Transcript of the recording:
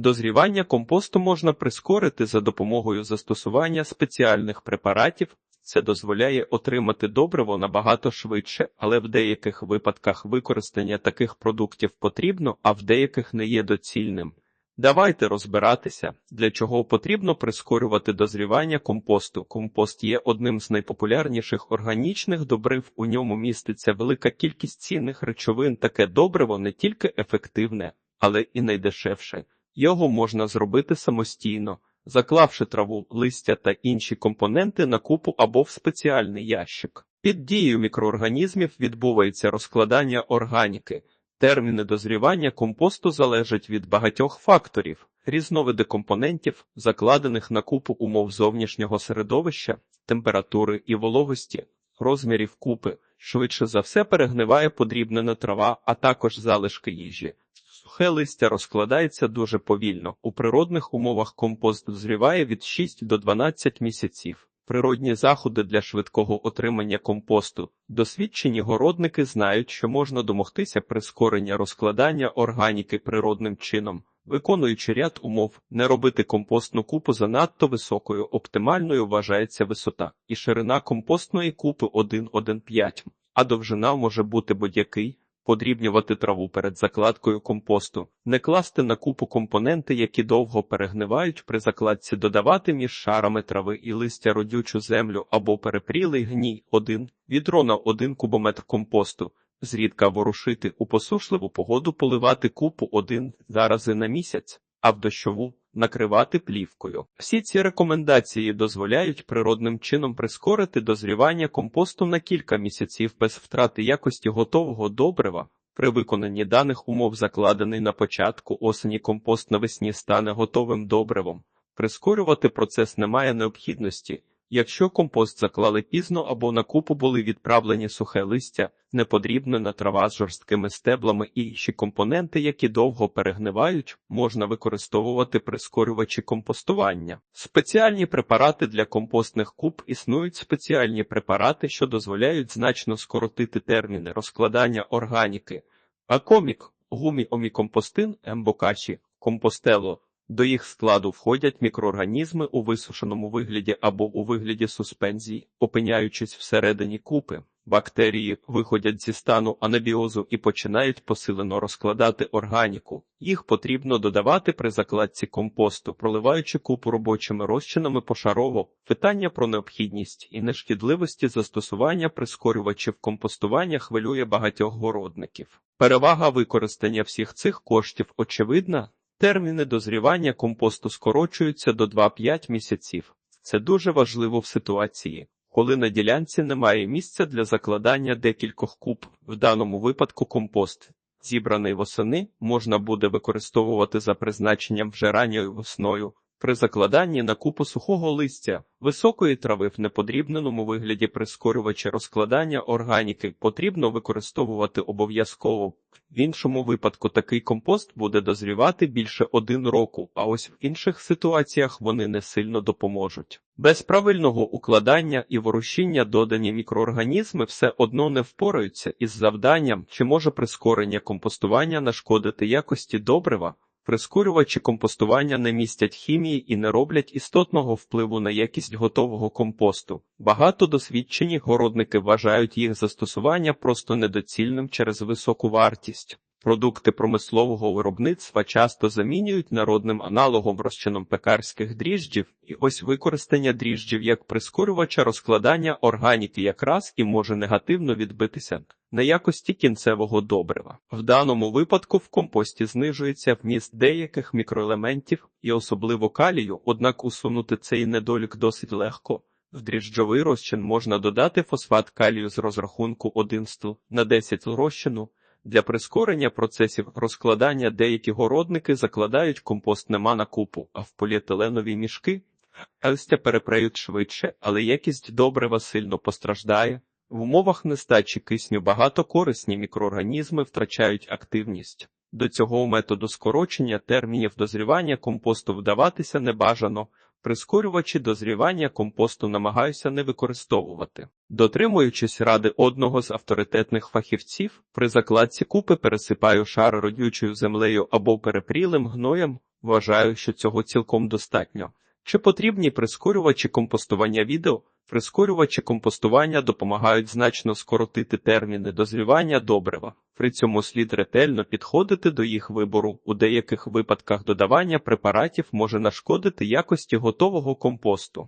Дозрівання компосту можна прискорити за допомогою застосування спеціальних препаратів. Це дозволяє отримати добриво набагато швидше, але в деяких випадках використання таких продуктів потрібно, а в деяких не є доцільним. Давайте розбиратися, для чого потрібно прискорювати дозрівання компосту. Компост є одним з найпопулярніших органічних добрив. У ньому міститься велика кількість цінних речовин. Таке добриво не тільки ефективне, але і найдешевше. Його можна зробити самостійно, заклавши траву, листя та інші компоненти на купу або в спеціальний ящик. Під дією мікроорганізмів відбувається розкладання органіки. Терміни дозрівання компосту залежать від багатьох факторів, різновиди компонентів, закладених на купу умов зовнішнього середовища, температури і вологості, розмірів купи. Швидше за все перегниває подрібнена трава, а також залишки їжі. Сухе листя розкладається дуже повільно. У природних умовах компост дозріває від 6 до 12 місяців. Природні заходи для швидкого отримання компосту. Досвідчені городники знають, що можна домогтися прискорення розкладання органіки природним чином, виконуючи ряд умов, не робити компостну купу занадто високою. Оптимальною вважається висота і ширина компостної купи 1,1,5, а довжина може бути будь-який. Подрібнювати траву перед закладкою компосту, не класти на купу компоненти, які довго перегнивають при закладці, додавати між шарами трави і листя родючу землю або перепрілий гній 1, відро на 1 кубометр компосту, зрідка ворушити у посушливу погоду поливати купу 1 рази на місяць, а в дощову накривати плівкою. Всі ці рекомендації дозволяють природним чином прискорити дозрівання компосту на кілька місяців без втрати якості готового добрива. При виконанні даних умов закладений на початку осені компост навесні стане готовим добривом. Прискорювати процес немає необхідності. Якщо компост заклали пізно або на купу були відправлені сухе листя, неподрібнена трава з жорсткими стеблами і інші компоненти, які довго перегнивають, можна використовувати прискорювачі компостування. Спеціальні препарати для компостних куб існують спеціальні препарати, що дозволяють значно скоротити терміни розкладання органіки. Акомік, гуміомікомпостин, ембокачі, компостело. До їх складу входять мікроорганізми у висушеному вигляді або у вигляді суспензій, опиняючись всередині купи. Бактерії виходять зі стану анабіозу і починають посилено розкладати органіку. Їх потрібно додавати при закладці компосту, проливаючи купу робочими розчинами пошарово. Питання про необхідність і нешкідливості застосування прискорювачів компостування хвилює багатьох городників. Перевага використання всіх цих коштів очевидна. Терміни дозрівання компосту скорочуються до 2-5 місяців. Це дуже важливо в ситуації, коли на ділянці немає місця для закладання декількох куб. В даному випадку компост, зібраний восени, можна буде використовувати за призначенням вже ранньою весною. При закладанні на купу сухого листя, високої трави в неподрібненому вигляді прискорювача розкладання органіки потрібно використовувати обов'язково. В іншому випадку такий компост буде дозрівати більше один року, а ось в інших ситуаціях вони не сильно допоможуть. Без правильного укладання і ворушіння додані мікроорганізми все одно не впораються із завданням, чи може прискорення компостування нашкодити якості добрива. Прискорювачі компостування не містять хімії і не роблять істотного впливу на якість готового компосту. Багато досвідчені городники вважають їх застосування просто недоцільним через високу вартість. Продукти промислового виробництва часто замінюють народним аналогом розчином пекарських дріжджів, і ось використання дріжджів як прискорювача розкладання органіки якраз і може негативно відбитися на якості кінцевого добрива. В даному випадку в компості знижується вміст деяких мікроелементів і особливо калію, однак усунути цей недолік досить легко. В дріжджовий розчин можна додати фосфат калію з розрахунку 1 стл на 10 розчину. Для прискорення процесів розкладання деякі городники закладають компост нема на купу, а в поліетиленові мішки листя перепреють швидше, але якість добрива сильно постраждає. В умовах нестачі кисню багато корисні мікроорганізми втрачають активність. До цього методу скорочення термінів дозрівання компосту вдаватися не бажано. Прискорювачі дозрівання компосту намагаюся не використовувати. Дотримуючись ради одного з авторитетних фахівців, при закладці купи пересипаю шар родючою землею або перепрілим гноєм, вважаю, що цього цілком достатньо. Чи потрібні прискорювачі компостування відео? Прискорювачі компостування допомагають значно скоротити терміни дозрівання добрива. При цьому слід ретельно підходити до їх вибору. У деяких випадках додавання препаратів може нашкодити якості готового компосту.